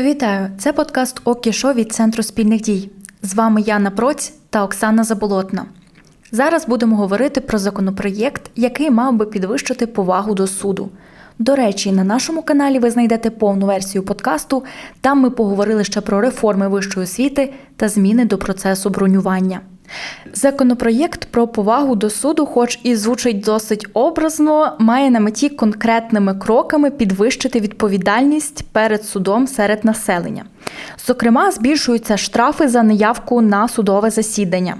Вітаю! Це подкаст Окішо від Центру спільних дій. З вами Яна Проць та Оксана Заболотна. Зараз будемо говорити про законопроєкт, який мав би підвищити повагу до суду. До речі, на нашому каналі ви знайдете повну версію подкасту. Там ми поговорили ще про реформи вищої освіти та зміни до процесу бронювання. Законопроєкт про повагу до суду, хоч і звучить досить образно, має на меті конкретними кроками підвищити відповідальність перед судом серед населення. Зокрема, збільшуються штрафи за неявку на судове засідання.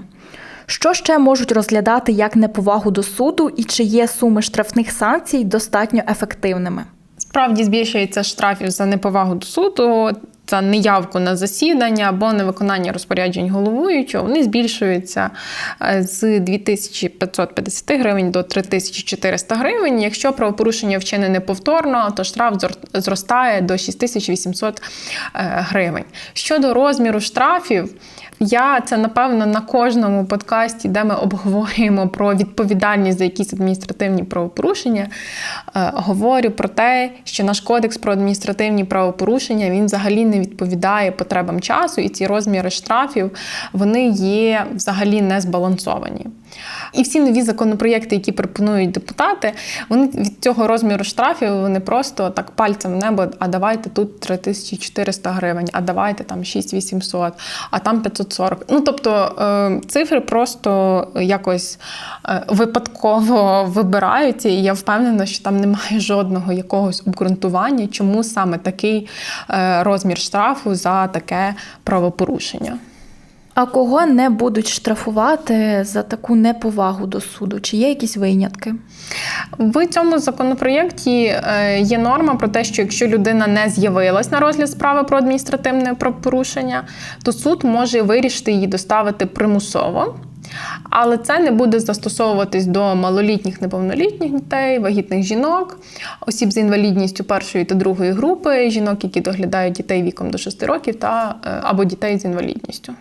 Що ще можуть розглядати як неповагу до суду, і чи є суми штрафних санкцій достатньо ефективними? Справді збільшується штрафів за неповагу до суду, за неявку на засідання або невиконання розпоряджень головуючого. Вони збільшуються е, з 2550 гривень до 3400 гривень. Якщо правопорушення вчинене повторно, то штраф зростає до 6800 е, гривень. Щодо розміру штрафів. Я це напевно на кожному подкасті, де ми обговорюємо про відповідальність за якісь адміністративні правопорушення, е, говорю про те, що наш кодекс про адміністративні правопорушення він взагалі не відповідає потребам часу, і ці розміри штрафів вони є взагалі не збалансовані. І всі нові законопроєкти, які пропонують депутати, вони від цього розміру штрафів вони просто так пальцем в небо, а давайте тут 3400 гривень, а давайте там 6800, а там 540. Ну тобто е, цифри просто якось е, випадково вибираються, і я впевнена, що там немає жодного якогось обґрунтування, чому саме такий е, розмір штрафу за таке правопорушення. А кого не будуть штрафувати за таку неповагу до суду? Чи є якісь винятки? В цьому законопроєкті е, є норма про те, що якщо людина не з'явилась на розгляд справи про адміністративне правопорушення, то суд може вирішити її доставити примусово. Але це не буде застосовуватись до малолітніх неповнолітніх дітей, вагітних жінок, осіб з інвалідністю першої та другої групи, жінок, які доглядають дітей віком до 6 років, та е, або дітей з інвалідністю.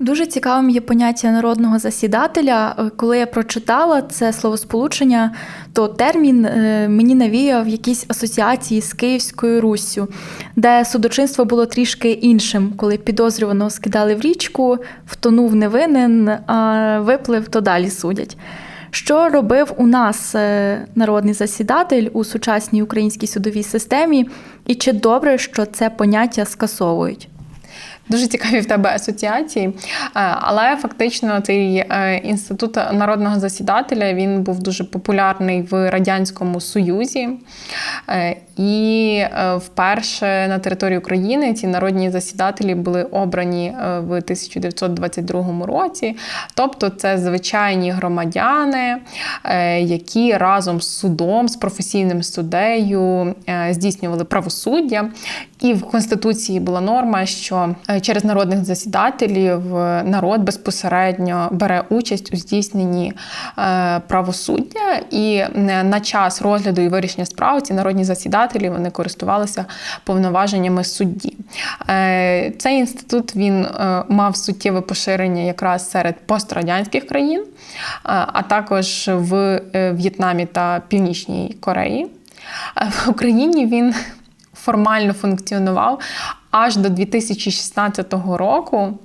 Дуже цікавим є поняття народного засідателя. Коли я прочитала це словосполучення, то термін е, мені навіяв якісь асоціації з Київською Руссю, де судочинство було трішки іншим, коли підозрюваного скидали в річку, втонув невинен, а виплив, то далі судять. Що робив у нас е, народний засідатель у сучасній українській судовій системі, і чи добре, що це поняття скасовують? Дуже цікаві в тебе асоціації, е, але фактично цей е, інститут народного засідателя він був дуже популярний в радянському союзі. Е, і вперше на території України ці народні засідателі були обрані в 1922 році. Тобто, це звичайні громадяни, які разом з судом, з професійним суддею здійснювали правосуддя. І в Конституції була норма, що через народних засідателів народ безпосередньо бере участь у здійсненні е, правосуддя, і на час розгляду і вирішення справ ці народні засідателі вони користувалися повноваженнями судді. Е, цей інститут він е, мав суттєве поширення якраз серед пострадянських країн, а також в В'єтнамі та Північній Кореї. В Україні він формально функціонував аж до 2016 року.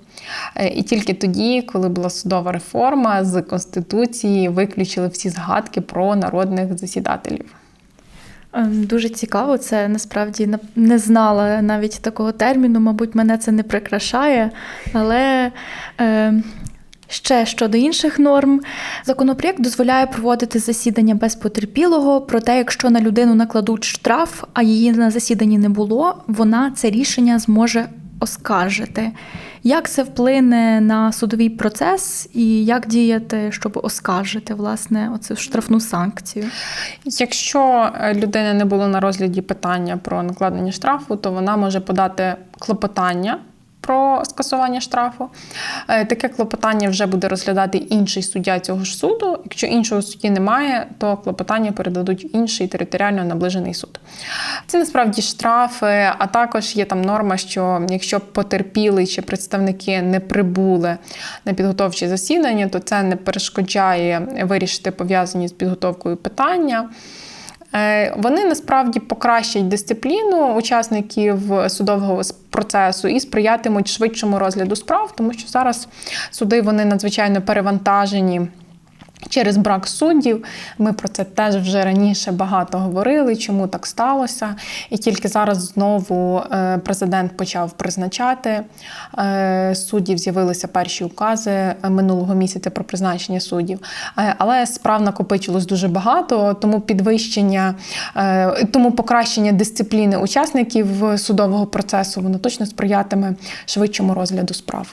Е, і тільки тоді, коли була судова реформа, з Конституції виключили всі згадки про народних засідателів. Ем, дуже цікаво, це насправді не знала навіть такого терміну, мабуть, мене це не прикрашає. Але е, Ще щодо інших норм, законопроєкт дозволяє проводити засідання без потерпілого, проте, якщо на людину накладуть штраф, а її на засіданні не було, вона це рішення зможе оскаржити. Як це вплине на судовий процес і як діяти, щоб оскаржити власне оцю штрафну санкцію? Якщо е, людина не було на розгляді питання про накладення штрафу, то вона може подати клопотання про скасування штрафу. Е, таке клопотання вже буде розглядати інший суддя цього ж суду. Якщо іншого судді немає, то клопотання передадуть інший територіально наближений суд. Це насправді штрафи, а також є там норма, що якщо потерпілий чи представники не прибули на підготовчі засідання, то це не перешкоджає вирішити пов'язані з підготовкою питання. Е, Вони насправді покращать дисципліну учасників судового процесу і сприятимуть швидшому розгляду справ, тому що зараз суди вони надзвичайно перевантажені. Через брак суддів ми про це теж вже раніше багато говорили, чому так сталося. І тільки зараз знову е, президент почав призначати е, суддів. З'явилися перші укази е, минулого місяця про призначення суддів. Але справ накопичилось дуже багато, тому підвищення, тому покращення дисципліни учасників судового процесу воно точно сприятиме швидшому розгляду справ.